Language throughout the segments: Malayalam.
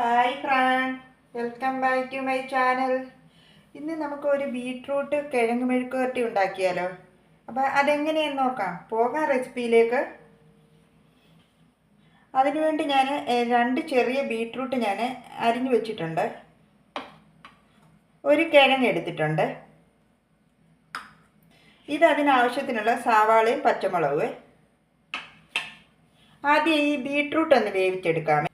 Hi Fran welcome back to my channel. ഇന്ന് നമുക്ക് ഒരു ബീട്രൂട്ട് കിഴങ്ങ് മെഴുക്കുവരട്ടി ഉണ്ടാക്കിയാലോ? അപ്പോൾ അതെങ്ങനെയെന്ന് നോക്കാം. പോകാം റെസിപ്പിയിലേക്ക്. അതിനുവേണ്ടി ഞാൻ രണ്ട് ചെറിയ ബീട്രൂട്ട് ഞാൻ അരിഞ്ഞു വെച്ചിട്ടുണ്ട്. ഒരു കിഴങ്ങ് എടുത്തിട്ടുണ്ട്. ഇത് അതിനാവശ്യത്തിനുള്ള സവാളയും പച്ചമുളകും. ആദ്യം ഈ ബീട്രൂട്ട് ഒന്ന് വേവിച്ചെടുക്കാം.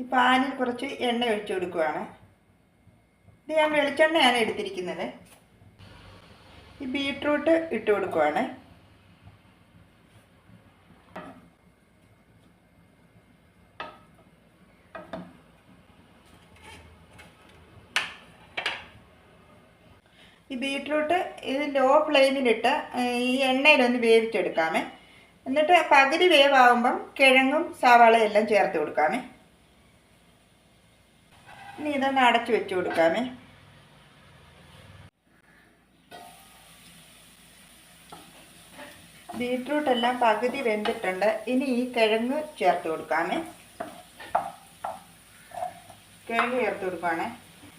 ഈ പാനിൽ കുറച്ച് എണ്ണ ഒഴിച്ചു കൊടുക്കുവാണ്. ഇത് ഞാൻ വെളിച്ചെണ്ണയാണ് എടുത്തിരിക്കുന്നത്. ഈ ബീട്രൂട്ട് ഇട്ട് കൊടുക്കുവാണ്. ഈ ബീട്രൂട്ട് ഇത് ലോ ഫ്ലെയിമിലിട്ട് ഈ എണ്ണയിലൊന്ന് വേവിച്ചെടുക്കാമേ. എന്നിട്ട് പകുതി വേവാകുമ്പം കിഴങ്ങും സവാളയും എല്ലാം ചേർത്ത് കൊടുക്കാമേ. ഇനി ഇതൊന്ന് അടച്ചു വെച്ച് കൊടുക്കാമേ. ബീട്രൂട്ട് എല്ലാം പകുതി വെന്തിട്ടുണ്ട്. ഇനി ഈ കിഴങ്ങ് ചേർത്ത് കൊടുക്കാമേ. കിഴങ്ങ് ചേർത്ത് കൊടുക്കുവാണേ.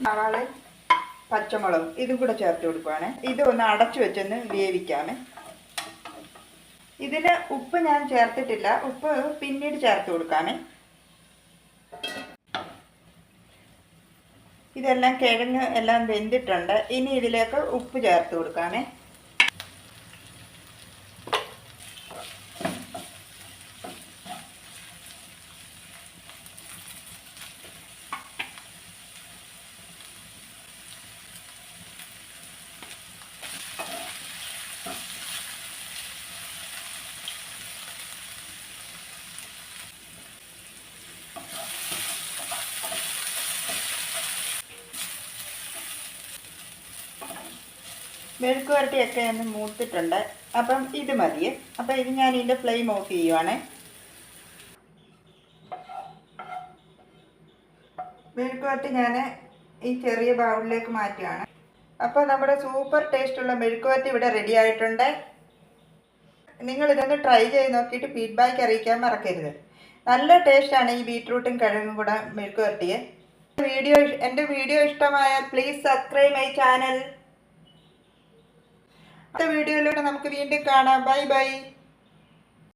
നാളെ പച്ചമുളകും ഇതും കൂടെ ചേർത്ത് കൊടുക്കുവാണേ. ഇത് ഒന്ന് അടച്ചു വെച്ചൊന്ന് വേവിക്കാമേ. ഇതിൽ ഉപ്പ് ഞാൻ ചേർത്തിട്ടില്ല. ഉപ്പ് പിന്നീട് ചേർത്ത് കൊടുക്കാമേ. ഇതെല്ലാം കിഴങ്ങ് എല്ലാം വെന്തിട്ടുണ്ട്. ഇനി ഇതിലേക്ക് ഉപ്പ് ചേർത്ത് കൊടുക്കാമേ. മെഴുക്ക് വരട്ടിയൊക്കെ ഒന്ന് മൂത്തിട്ടുണ്ട്. അപ്പം ഇത് മതി. അപ്പം ഇത് ഞാൻ ഇതിന്റെ ഫ്ലെയിം ഓഫ് ചെയ്യുവാണേ. മെഴുക്ക് വരട്ടി ഞാൻ ഈ ചെറിയ ബൗളിലേക്ക് മാറ്റുകയാണ് അപ്പോൾ നമ്മുടെ സൂപ്പർ ടേസ്റ്റുള്ള മെഴുക്ക് വരട്ടി ഇവിടെ റെഡി ആയിട്ടുണ്ട്. നിങ്ങൾ ഇതൊന്ന് ട്രൈ ചെയ്ത് നോക്കിയിട്ട് ഫീഡ്ബാക്ക് അറിയിക്കാൻ മറക്കരുത്. നല്ല ടേസ്റ്റാണ് ഈ ബീട്രൂട്ടും കിഴങ്ങും കൂടെ മെഴുക്ക് വരട്ടിയെ വീഡിയോ എന്റെ വീഡിയോ ഇഷ്ടമായാൽ പ്ലീസ് സബ്സ്ക്രൈബ് മൈ ചാനൽ. അടുത്ത വീഡിയോയിലൂടെ നമുക്ക് വീണ്ടും കാണാം. Bye bye.